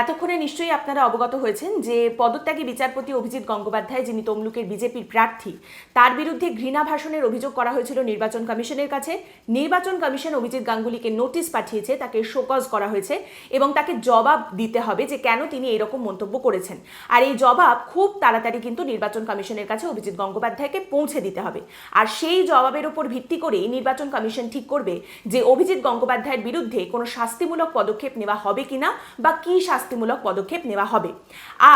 এতক্ষণে নিশ্চয়ই আপনারা অবগত হয়েছেন যে পদত্যাগী বিচারপতি অভিজিৎ গঙ্গোপাধ্যায়, যিনি তমলুকের বিজেপির প্রার্থী, তার বিরুদ্ধে ঘৃণা ভাষণের অভিযোগ করা হয়েছিল নির্বাচন কমিশনের কাছে। নির্বাচন কমিশন অভিজিৎ গাঙ্গুলিকে নোটিশ পাঠিয়েছে, তাকে শোকজ করা হয়েছে এবং তাকে জবাব দিতে হবে যে কেন তিনি এরকম মন্তব্য করেছেন। আর এই জবাব খুব তাড়াতাড়ি কিন্তু নির্বাচন কমিশনের কাছে অভিজিৎ গঙ্গোপাধ্যায়কে পৌঁছে দিতে হবে। আর সেই জবাবের উপর ভিত্তি করেই নির্বাচন কমিশন ঠিক করবে যে অভিজিৎ গঙ্গোপাধ্যায়ের বিরুদ্ধে কোনো শাস্তিমূলক পদক্ষেপ নেওয়া হবে কিনা বা কি শাস্তিমূলক পদক্ষেপ নেওয়া হবে।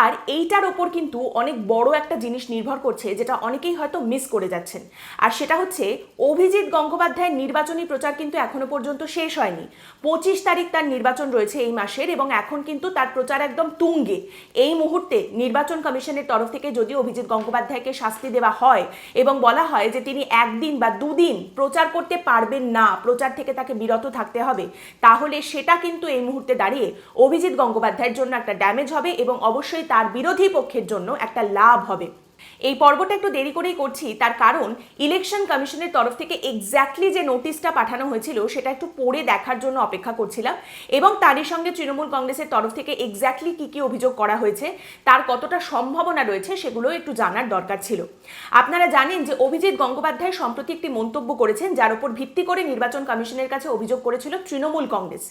আর এইটার ওপর কিন্তু অনেক বড় একটা জিনিস নির্ভর করছে, যেটা অনেকেই হয়তো মিস করে যাচ্ছেন। আর সেটা হচ্ছে, অভিজিৎ গঙ্গোপাধ্যায়ের নির্বাচনী প্রচার কিন্তু এখনও পর্যন্ত শেষ হয়নি। পঁচিশ তারিখ তার নির্বাচন রয়েছে এই মাসের এবং এখন কিন্তু তার প্রচার একদম তুঙ্গে। এই মুহূর্তে নির্বাচন কমিশনের তরফ থেকে যদি অভিজিৎ গঙ্গোপাধ্যায়কে শাস্তি দেওয়া হয় এবং বলা হয় যে তিনি একদিন বা দুদিন প্রচার করতে পারবেন না, প্রচার থেকে তাকে বিরত থাকতে হবে, তাহলে সেটা কিন্তু এই মুহূর্তে দাঁড়িয়ে অভিজিৎ গঙ্গোপাধ্যায়ের জন্য একটা ড্যামেজ হবে এবং অবশ্যই তার বিরোধী পক্ষের জন্য একটা লাভ হবে। এই পর্বটা একটু দেরি করেই করছি, তার কারণ ইলেকশন কমিশনের তরফ থেকে এক্স্যাক্টলি যে নোটিশটা পাঠানো হয়েছিল, সেটা একটু পড়ে দেখার জন্য অপেক্ষা করছিলাম এবং তারই সঙ্গে তৃণমূল কংগ্রেসের তরফ থেকে এক্স্যাক্টলি কী কী অভিযোগ করা হয়েছে, তার কতটা সম্ভাবনা রয়েছে সেগুলো একটু জানার দরকার ছিল। আপনারা জানেন যে অভিজিৎ গঙ্গোপাধ্যায় সম্প্রতি একটি মন্তব্য করেছেন, যার উপর ভিত্তি করে নির্বাচন কমিশনের কাছে অভিযোগ করেছিল তৃণমূল কংগ্রেস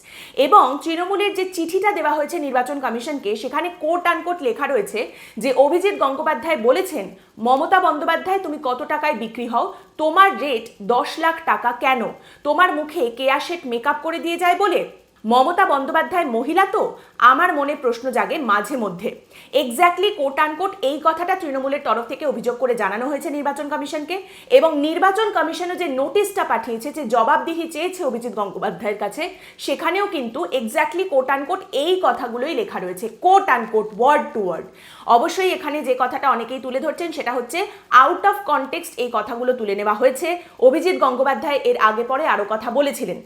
এবং তৃণমূলের যে চিঠিটা দেওয়া হয়েছে নির্বাচন কমিশনকে, সেখানে কোট আনকোট লেখা রয়েছে যে অভিজিৎ গঙ্গোপাধ্যায় বলেছেন, মমতা বন্দ্যোপাধ্যায় তুমি কত টাকায় বিক্রি হও? তোমার রেট দশ লাখ টাকা কেন? তোমার মুখে কেয়া শেট মেকআপ করে দিয়ে যায় বলে? মমতা বন্দ্যোপাধ্যায় মহিলা তো? আমার মনে প্রশ্ন জাগে মাঝে মধ্যে। এক্স্যাক্টলি কোট আনকোট এই কথাটা তৃণমূলের তরফ থেকে অভিযোগ করে জানানো হয়েছে নির্বাচন কমিশনকে। এবং নির্বাচন কমিশনও যে নোটিশটা পাঠিয়েছে, যে জবাবদিহি চেয়েছে অভিজিৎ গঙ্গোপাধ্যায়ের কাছে, সেখানেও কিন্তু এক্স্যাক্টলি কোট আনকোট এই কথাগুলোই লেখা রয়েছে। Quote unquote word to word অবশ্যই এখানে যে কথাটা অনেকেই তুলে ধরছেন, সেটা হচ্ছে আউট অফ কনটেক্সট এই কথাগুলো তুলে নেওয়া হয়েছে। অভিজিৎ গঙ্গোপাধ্যায় এর আগে পরে আরও কথা বলেছিলেন।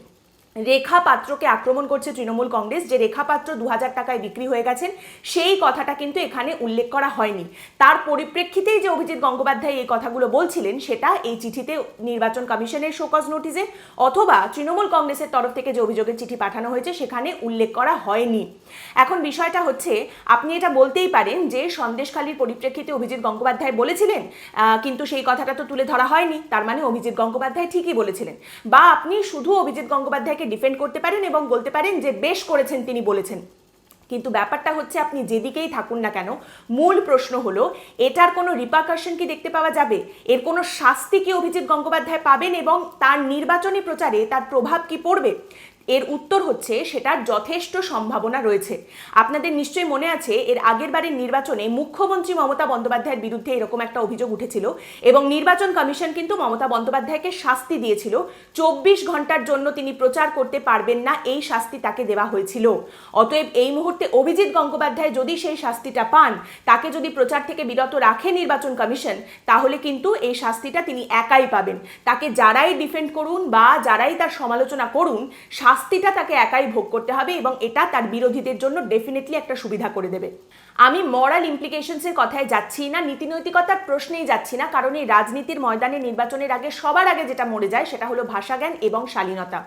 রেখা পাত্রকে আক্রমণ করছে তৃণমূল কংগ্রেস। যে রেখা পাত্র দু হাজার টাকায় বিক্রি হয়ে গেছেন, সেই কথাটা কিন্তু এখানে উল্লেখ করা হয়নি। তার পরিপ্রেক্ষিতেই যে অভিজিৎ গঙ্গোপাধ্যায় এই কথাগুলো বলছিলেন, সেটা এই চিঠিতে নির্বাচন কমিশনের শোকজ নোটিসে অথবা তৃণমূল কংগ্রেসের তরফ থেকে যে অভিযোগের চিঠি পাঠানো হয়েছে, সেখানে উল্লেখ করা হয়নি। এখন বিষয়টা হচ্ছে, আপনি এটা বলতেই পারেন যে সন্দেশখালীর পরিপ্রেক্ষিতে অভিজিৎ গঙ্গোপাধ্যায় বলেছিলেন কিন্তু সেই কথাটা তো তুলে ধরা হয়নি। তার মানে অভিজিৎ গঙ্গোপাধ্যায় ঠিকই বলেছিলেন। বা আপনি শুধু অভিজিৎ গঙ্গোপাধ্যায়কে ডিফেন্ড করতে পারেন এবং বলতে পারেন যে বেশ করেছেন তিনি বলেছেন। কিন্তু ব্যাপারটা হচ্ছে আপনি যেদিকেই থাকুন না কেন, মূল প্রশ্ন হলো, এটার কোনো রিপাকাশন কি দেখতে পাওয়া যাবে? এর কোনো শাস্তি কি অভিজিৎ গঙ্গোপাধ্যায় পাবেন এবং তার নির্বাচনী প্রচারে তার প্রভাব কি পড়বে? এর উত্তর হচ্ছে সেটার যথেষ্ট সম্ভাবনা রয়েছে। আপনাদের নিশ্চয়ই মনে আছে, এর আগের বারের নির্বাচনে মুখ্যমন্ত্রী মমতা বন্দ্যোপাধ্যায়ের বিরুদ্ধে এরকম একটা অভিযোগ উঠেছিল এবং নির্বাচন কমিশন কিন্তু মমতা বন্দ্যোপাধ্যায়কে শাস্তি দিয়েছিল। চব্বিশ ঘণ্টার জন্য তিনি প্রচার করতে পারবেন না, এই শাস্তি তাকে দেওয়া হয়েছিল। অতএব এই মুহূর্তে অভিজিৎ গঙ্গোপাধ্যায় যদি সেই শাস্তিটা পান, তাকে যদি প্রচার থেকে বিরত রাখে নির্বাচন কমিশন, তাহলে কিন্তু এই শাস্তিটা তিনি একাই পাবেন। তাকে যারাই ডিফেন্ড করুন বা যারাই তার সমালোচনা করুন শাস্তিটা তাকে একাই ভোগ করতে হবে এবং এটা তার বিরোধীদের জন্য ডেফিনেটলি একটা সুবিধা করে দেবে। আমি মরাল ইমপ্লিকেশনসের কথায় যাচ্ছি না, নীতিনৈতিকতার প্রশ্নেই যাচ্ছি না, কারণ এই রাজনীতির ময়দানে নির্বাচনের আগে, সবার আগে যেটা মরে যায় সেটা হলো ভাষাজ্ঞান এবং শালীনতা।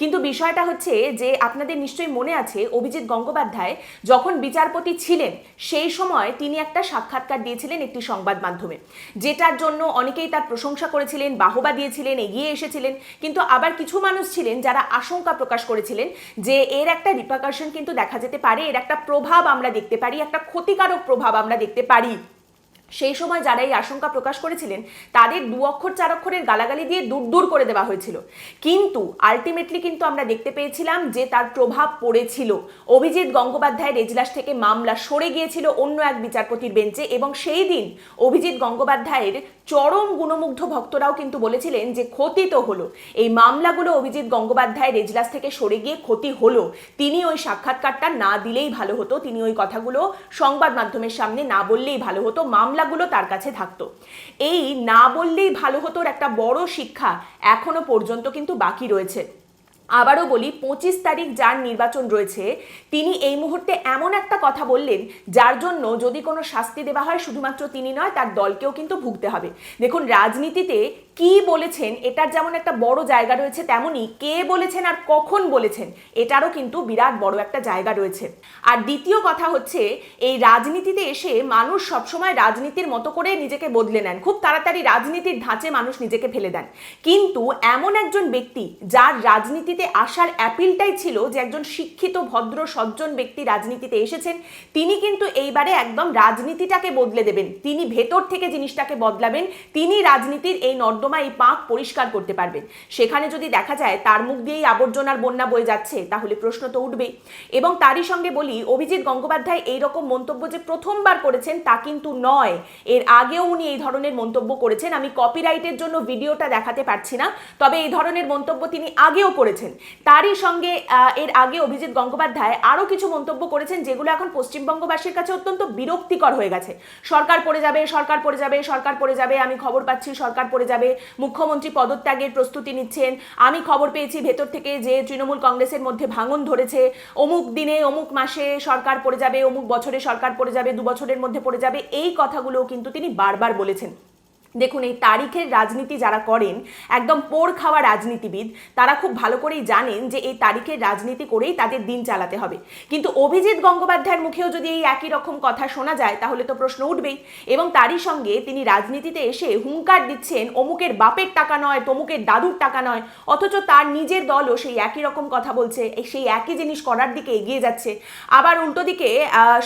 কিন্তু বিষয়টা হচ্ছে যে, আপনাদের নিশ্চয়ই মনে আছে, অভিজিৎ গঙ্গোপাধ্যায় যখন বিচারপতি ছিলেন, সেই সময় তিনি একটা সাক্ষাৎকার দিয়েছিলেন একটি সংবাদ মাধ্যমে, যেটার জন্য অনেকেই তার প্রশংসা করেছিলেন, বাহবা দিয়েছিলেন, এগিয়ে এসেছিলেন, কিন্তু আবার কিছু মানুষ ছিলেন যারা আশঙ্কা প্রকাশ করেছিলেন যে, এর একটা রিপাকাশন কিন্তু দেখা যেতে পারে, এর একটা প্রভাব আমরা দেখতে পারি, একটা ক্ষতিকারক প্রভাব আমরা দেখতে পারি। সেই সময় যারা এই আশঙ্কা প্রকাশ করেছিলেন, তাদের দু অক্ষর, চার অক্ষরের গালাগালি দিয়ে দূর দূর করে দেওয়া হয়েছিল। কিন্তু আলটিমেটলি কিন্তু আমরা দেখতে পেয়েছিলাম যে তার প্রভাব পড়েছিল। অভিজিৎ গঙ্গোপাধ্যায়ের এজলাস থেকে মামলা সরে গিয়েছিল অন্য এক বিচারপতির বেঞ্চে এবং সেই দিন অভিজিৎ গঙ্গোপাধ্যায়ের চরম গুণমুগ্ধ ভক্তরাও কিন্তু বলেছিলেন যে ক্ষতি তো হলো। এই মামলাগুলো অভিজিৎ গঙ্গোপাধ্যায়ের এজলাস থেকে সরে গিয়ে ক্ষতি হলো। তিনি ওই সাক্ষাৎকারটা না দিলেই ভালো হতো, তিনি ওই কথাগুলো সংবাদ মাধ্যমের সামনে না বললেই ভালো হতো। মামলাগুলো তার কাছে থাকতো। এই না বললেই ভালো হতোর একটা বড় শিক্ষা এখনও পর্যন্ত কিন্তু বাকি রয়েছে। আবারও বলি, পঁচিশ তারিখ যার নির্বাচন রয়েছে, তিনি এই মুহূর্তে এমন একটা কথা বললেন, যার জন্য যদি কোনো শাস্তি দেওয়া হয়, শুধুমাত্র তিনি নয়, তার দলকেও কিন্তু ভুগতে হবে। দেখুন, রাজনীতিতে কি বলেছেন, এটার যেমন একটা বড় জায়গা রয়েছে তেমনি কে বলেছেন আর কখন বলেছেন, এটারও কিন্তু বিরাট বড় একটা জায়গা রয়েছে। আর দ্বিতীয় কথা হচ্ছে, এই রাজনীতিতে এসে মানুষ সবসময় রাজনীতির মতো করে নিজেকে বদলে নেন। খুব তাড়াতাড়ি রাজনীতির ধাঁচে মানুষ নিজেকে ফেলে দেন। কিন্তু এমন একজন ব্যক্তি যার রাজনীতিতে আসার অ্যাপিলটাই ছিল যে একজন শিক্ষিত, ভদ্র, সজ্জন ব্যক্তি রাজনীতিতে এসেছেন, তিনি কিন্তু এইবারে একদম রাজনীতিটাকে বদলে দেবেন। তিনি ভেতর থেকে জিনিসটাকে বদলাবেন, তিনি রাজনীতির এই নর্দমা এই পাঁক পরিষ্কার করতে পারবেন। সেখানে যদি দেখা যায় তার মুখ দিয়েই আবর্জনার বন্যা বয়ে যাচ্ছে, তাহলে প্রশ্ন তো উঠবেই। এবং তারই সঙ্গে বলি, অভিজিৎ গঙ্গোপাধ্যায় এই রকম মন্তব্য যে প্রথমবার করেছেন তা কিন্তু নয়। এর আগেও উনি এই ধরনের মন্তব্য করেছেন। আমি কপিরাইটের জন্য ভিডিওটা দেখাতে পারছি না, তবে এই ধরনের মন্তব্য তিনি আগেও করেছেন। তারই সঙ্গে এর আগে অভিজিৎ গঙ্গোপাধ্যায় আরও কিছু মন্তব্য করেছেন যেগুলো এখন পশ্চিমবঙ্গবাসীর কাছে অত্যন্ত বিরক্তিকর হয়ে গেছে। সরকার পড়ে যাবে, সরকার পড়ে যাবে, সরকার পড়ে যাবে, আমি খবর পাচ্ছি, সরকার পড়ে যাবে। মুখ্যমন্ত্রী পদত্যাগের প্রস্তুতি নিচ্ছেন। আমি খবর পেয়েছি ভেতর থেকে যে তৃণমূল কংগ্রেসের মধ্যে ভাঙন ধরেছে। অমুক দিনে, অমুক মাসে সরকার পড়ে যাবে, অমুক বছরে সরকার পড়ে যাবে, দু বছরের মধ্যে পড়ে যাবে, এই কথাগুলো কিন্তু তিনি বারবার বলেছেন। দেখুন, এই তারিখের রাজনীতি যারা করেন, একদম পোড় খাওয়া রাজনীতিবিদ, তারা খুব ভালো করেই জানেন যে এই তারিখের রাজনীতি করেই তাদের দিন চালাতে হবে। কিন্তু অভিজিৎ গঙ্গোপাধ্যায়ের মুখেও যদি এই একই রকম কথা শোনা যায়, তাহলে তো প্রশ্ন উঠবেই। এবং তারই সঙ্গে তিনি রাজনীতিতে এসে হুঙ্কার দিচ্ছেন, অমুকের বাপের টাকা নয়, তমুকের দাদুর টাকা নয়, অথচ তার নিজের দলও সেই একই রকম কথা বলছে সেই একই জিনিস করার দিকে এগিয়ে যাচ্ছে। আবার উল্টো দিকে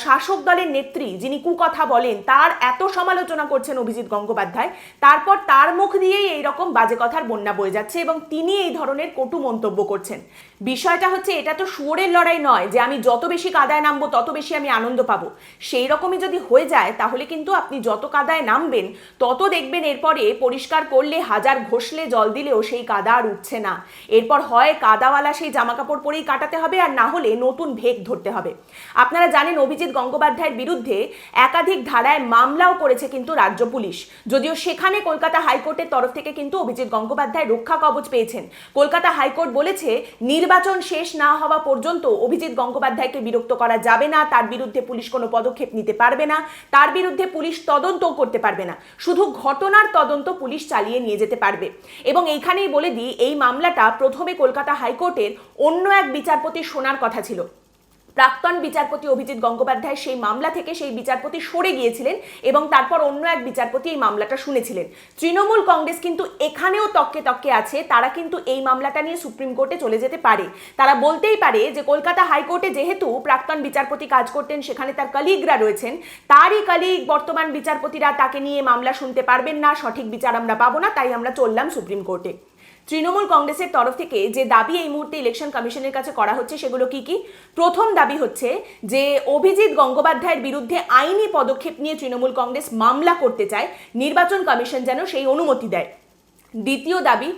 শাসক দলের নেত্রী যিনি কুকথা বলেন, তার এত সমালোচনা করছেন অভিজিৎ গঙ্গোপাধ্যায় তারপর তার মুখ দিয়েই এই রকম বাজে কথার বন্যা বয়ে যাচ্ছে এবং তিনি এই ধরনের কটু মন্তব্য করছেন। বিষয়টা হচ্ছে এটা তো শুয়োরের লড়াই নয় যে আমি যত বেশি কাদায় নামবো, তত বেশি আমি আনন্দ পাবো। সেই রকমই যদি হয়ে যায়, তাহলে কিন্তু আপনি যত কাদায় নামবেন, তত দেখবেন এরপরে পরিষ্কার করলে, হাজার ঘষলে, জল দিলেও সেই কাদা আর উঠছে না। এরপর হয় কাদাওয়ালা সেই জামা কাপড় পরেই কাটাতে হবে আর না হলে নতুন ভেগ ধরতে হবে। আপনারা জানেন অভিজিৎ গঙ্গোপাধ্যায়ের বিরুদ্ধে একাধিক ধারায় মামলাও করেছে কিন্তু রাজ্য পুলিশ। যদিও সেখানে কলকাতা হাইকোর্টের তরফ থেকে কিন্তু অভিজিৎ গঙ্গোপাধ্যায় রক্ষা কবচ পেয়েছেন। কলকাতা হাইকোর্ট বলেছে, নির্বাচন শেষ না হওয়া পর্যন্ত অভিজিৎ গঙ্গোপাধ্যায়কে বিরক্ত করা যাবে না। তার বিরুদ্ধে পুলিশ কোনো পদক্ষেপ নিতে পারবে না। তার বিরুদ্ধে পুলিশ তদন্ত করতে পারবে না। শুধু ঘটনার তদন্ত পুলিশ চালিয়ে নিয়ে যেতে পারবে। এবং এইখানেই বলে দিই, এই মামলাটা প্রথমে কলকাতা হাইকোর্টের অন্য এক বিচারপতি শোনার কথা ছিল। প্রাক্তন বিচারপতি অভিজিৎ গঙ্গোপাধ্যায় সেই মামলা থেকে সেই বিচারপতি সরে গিয়েছিলেন এবং তারপর অন্য এক বিচারপতি এই মামলাটা শুনেছিলেন। তৃণমূল কংগ্রেস কিন্তু এখানেও তককে তককে আছে, তারা কিন্তু এই মামলাটা নিয়ে সুপ্রিম কোর্টে চলে যেতে পারে। তারা বলতেই পারে যে কলকাতা হাইকোর্টে যেহেতু প্রাক্তন বিচারপতি কাজ করতেন, সেখানে তার কালিগরা রয়েছেন, তারই কালিগ বর্তমান বিচারপতিরা তাকে নিয়ে মামলা শুনতে পারবেন না, সঠিক বিচার আমরা পাবো না, তাই আমরা চললাম সুপ্রিম কোর্টে। তৃণমূল কংগ্রেসের তরফ থেকে যে দাবি এই মুহূর্তে ইলেকশন কমিশনের কাছে করা হচ্ছে সেগুলো কি কি? প্রথম দাবি হচ্ছে যে অভিজিৎ গঙ্গোপাধ্যায়ের বিরুদ্ধে আইনি পদক্ষেপ নিয়ে তৃণমূল কংগ্রেস মামলা করতে চায়, নির্বাচন কমিশন যেন সেই অনুমতি দেয়। দ্বিতীয় দাবি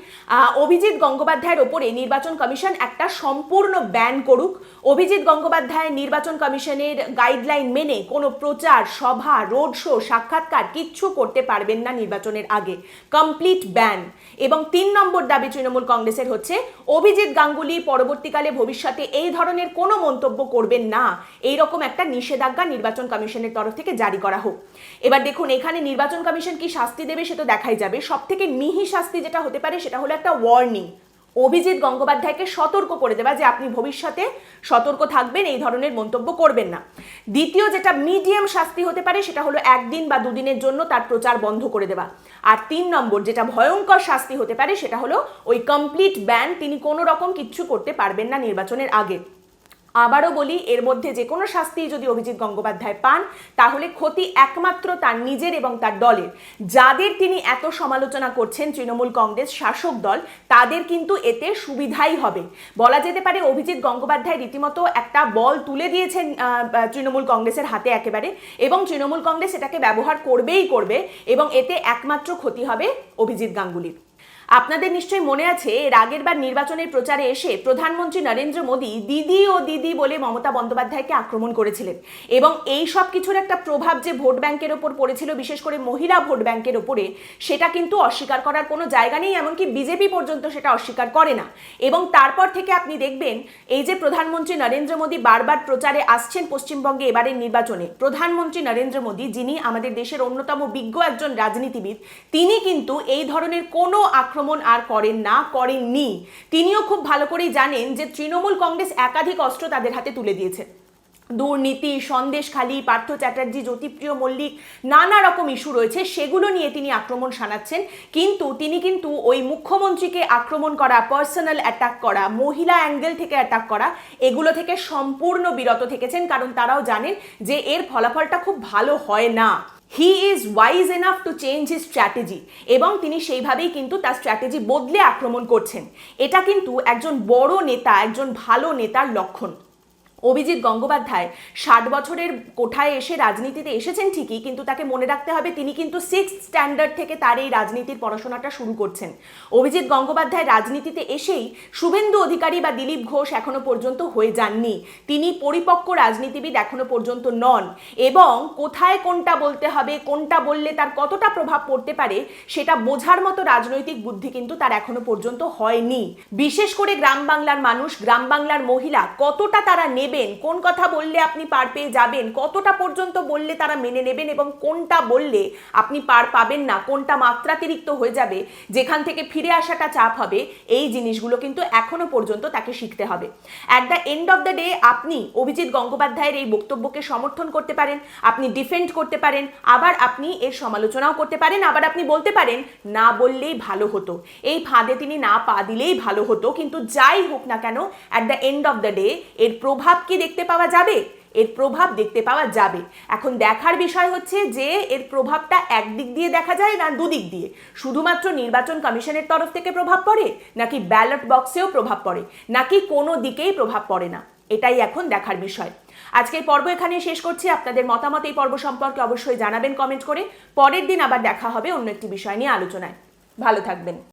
অভিজিৎ গঙ্গোপাধ্যায়ের ওপরে নির্বাচন কমিশন একটা সম্পূর্ণ ব্যান করুক। অভিজিৎ গঙ্গোপাধ্যায় নির্বাচন কমিশনের গাইডলাইন মেনে কোনো প্রচার, সভা রোড শো সাক্ষাৎকার কিচ্ছু করতে পারবেন না নির্বাচনের আগে। কমপ্লিট ব্যান এবং তিন নম্বর দাবি তৃণমূল কংগ্রেসের হচ্ছে, অভিজিৎ গাঙ্গুলি পরবর্তীকালে ভবিষ্যতে এই ধরনের কোনো মন্তব্য করবেন না। এই রকম একটা নিষেধাজ্ঞা নির্বাচন কমিশনের তরফ থেকে জারি করা হোক। এবার দেখুন, এখানে নির্বাচন কমিশন কি শাস্তি দেবে সে তো দেখাই যাবে। সব থেকে মিহি যেটা হতে পারে সেটা হলো একটা ওয়ার্নিং অভিজিৎ গঙ্গোপাধ্যায়কে সতর্ক করে দেওয়া যে আপনি ভবিষ্যতে সতর্ক থাকবেন, এই ধরনের মন্তব্য করবেন না। দ্বিতীয় যেটা মিডিয়াম শাস্তি হতে পারে সেটা হলো একদিন বা দুদিনের জন্য তার প্রচার বন্ধ করে দেওয়া আর তিন নম্বর যেটা ভয়ঙ্কর শাস্তি হতে পারে সেটা হলো ওই কমপ্লিট ব্যান তিনি কোনো রকম কিচ্ছু করতে পারবেন না নির্বাচনের আগে। আবারও বলি, এর মধ্যে যে কোনো শাস্তি যদি অভিজিৎ গঙ্গোপাধ্যায় পান, তাহলে ক্ষতি একমাত্র তার নিজের এবং তার দলের। যাদের তিনি এত সমালোচনা করছেন তৃণমূল কংগ্রেস শাসক দল, তাদের কিন্তু এতে সুবিধাই হবে। বলা যেতে পারে, অভিজিৎ গঙ্গোপাধ্যায় রীতিমতো একটা বল তুলে দিয়েছেন তৃণমূল কংগ্রেসের হাতে একেবারে এবং তৃণমূল কংগ্রেস এটাকে ব্যবহার করবেই করবে এবং এতে একমাত্র ক্ষতি হবে অভিজিৎ গাঙ্গুলির। আপনাদের নিশ্চয়ই মনে আছে, এর আগের বার নির্বাচনের প্রচারে এসে প্রধানমন্ত্রী নরেন্দ্র মোদী দিদি ও দিদি বলে মমতা বন্দ্যোপাধ্যায়কে আক্রমণ করেছিলেন। এবং এই সব কিছুর একটা প্রভাব যে ভোট ব্যাংকের ওপর পড়েছিল, বিশেষ করে মহিলা ভোট ব্যাংকের ওপরে, সেটা কিন্তু অস্বীকার করার কোনো জায়গা নেই, এমনকি বিজেপি পর্যন্ত সেটা অস্বীকার করে না। এবং তারপর থেকে আপনি দেখবেন, এই যে প্রধানমন্ত্রী নরেন্দ্র মোদী বারবার প্রচারে আসছেন পশ্চিমবঙ্গে এবারের নির্বাচনে, প্রধানমন্ত্রী নরেন্দ্র মোদী, যিনি আমাদের দেশের অন্যতম বিজ্ঞ একজন রাজনীতিবিদ, তিনি কিন্তু এই ধরনের কোনো আক্রমণ আর করেন না, করেননি। তিনিও খুব ভালো করেই জানেন যে তৃণমূল কংগ্রেস একাধিক অস্ত্র তাদের হাতে তুলে দিয়েছে। দুর্নীতি সন্দেশখালী পার্থ চ্যাটার্জি, জ্যোতিপ্রিয় মল্লিক, নানা রকম ইস্যু রয়েছে, সেগুলো নিয়ে তিনি আক্রমণ শানাচ্ছেন। কিন্তু তিনি কিন্তু ওই মুখ্যমন্ত্রীকে আক্রমণ করা পার্সোনাল অ্যাটাক করা, মহিলা অ্যাঙ্গেল থেকে অ্যাটাক করা, এগুলো থেকে সম্পূর্ণ বিরত থেকেছেন। কারণ তারাও জানেন যে এর ফলাফলটা খুব ভালো হয় না। He is wise enough to change his strategy এবং তিনি সেইভাবেই কিন্তু তার স্ট্র্যাটেজি বদলে আক্রমণ করছেন। এটা কিন্তু একজন বড় নেতা, একজন ভালো নেতার লক্ষণ। অভিজিৎ গঙ্গোপাধ্যায় ষাট বছরের কোঠায় এসে রাজনীতিতে এসেছেন ঠিকই, কিন্তু তাকে মনে রাখতে হবে তিনি কিন্তু সিক্স স্ট্যান্ডার্ড থেকে তার এই রাজনীতির পড়াশোনাটা শুরু করছেন। অভিজিৎ গঙ্গোপাধ্যায় রাজনীতিতে এসেই শুভেন্দু অধিকারী বা দিলীপ ঘোষ এখনও পর্যন্ত হয়ে যাননি। তিনি পরিপক্ক রাজনীতিবিদ এখনও পর্যন্ত নন এবং কোথায় কোনটা বলতে হবে, কোনটা বললে তার কতটা প্রভাব পড়তে পারে, সেটা বোঝার মতো রাজনৈতিক বুদ্ধি কিন্তু তার এখনও পর্যন্ত হয়নি। বিশেষ করে গ্রাম বাংলার মানুষ, গ্রাম বাংলার মহিলা কতটা তারা নেবেন? কোন কথা বললে আপনি পার পেয়ে যাবেন? কতটা পর্যন্ত বললে তারা মেনে নেবেন এবং কোনটা বললে আপনি পার পাবেন না? কোনটা মাত্রাতিরিক্ত হয়ে যাবে? যেখান থেকে ফিরে আসাটা চাপ হবে, এই জিনিসগুলো কিন্তু এখনও পর্যন্ত তাকে শিখতে হবে। At the end of the day আপনি অভিজিৎ গঙ্গোপাধ্যায়ের এই বক্তব্যকে সমর্থন করতে পারেন, আপনি ডিফেন্ড করতে পারেন, আবার আপনি এর সমালোচনাও করতে পারেন, আবার আপনি বলতে পারেন, না বললেই ভালো হতো। এই ফাঁদে তিনি না পা দিলেই ভালো হতো, কিন্তু যাই হোক না কেন at the end of the day এর প্রভাব কি দেখতে পাওয়া যাবে? এর প্রভাব দেখতে পাওয়া যাবে। এখন দেখার বিষয় হচ্ছে যে, এর প্রভাবটা একদিক দিয়ে দেখা যায় না দুদিক দিয়ে? শুধুমাত্র নির্বাচন কমিশনের তরফ থেকে প্রভাব পড়ে, নাকি ব্যালট বক্সেও প্রভাব পড়ে? নাকি কোনো দিকেই প্রভাব পড়ে না? এটাই এখন দেখার বিষয়। আজকের পর্ব এখানে শেষ করছি। আপনাদের মতামত এই পর্ব সম্পর্কে অবশ্যই জানাবেন কমেন্ট করে। পরের দিন আবার দেখা হবে অন্য একটি বিষয় নিয়ে আলোচনায়। ভালো থাকবেন।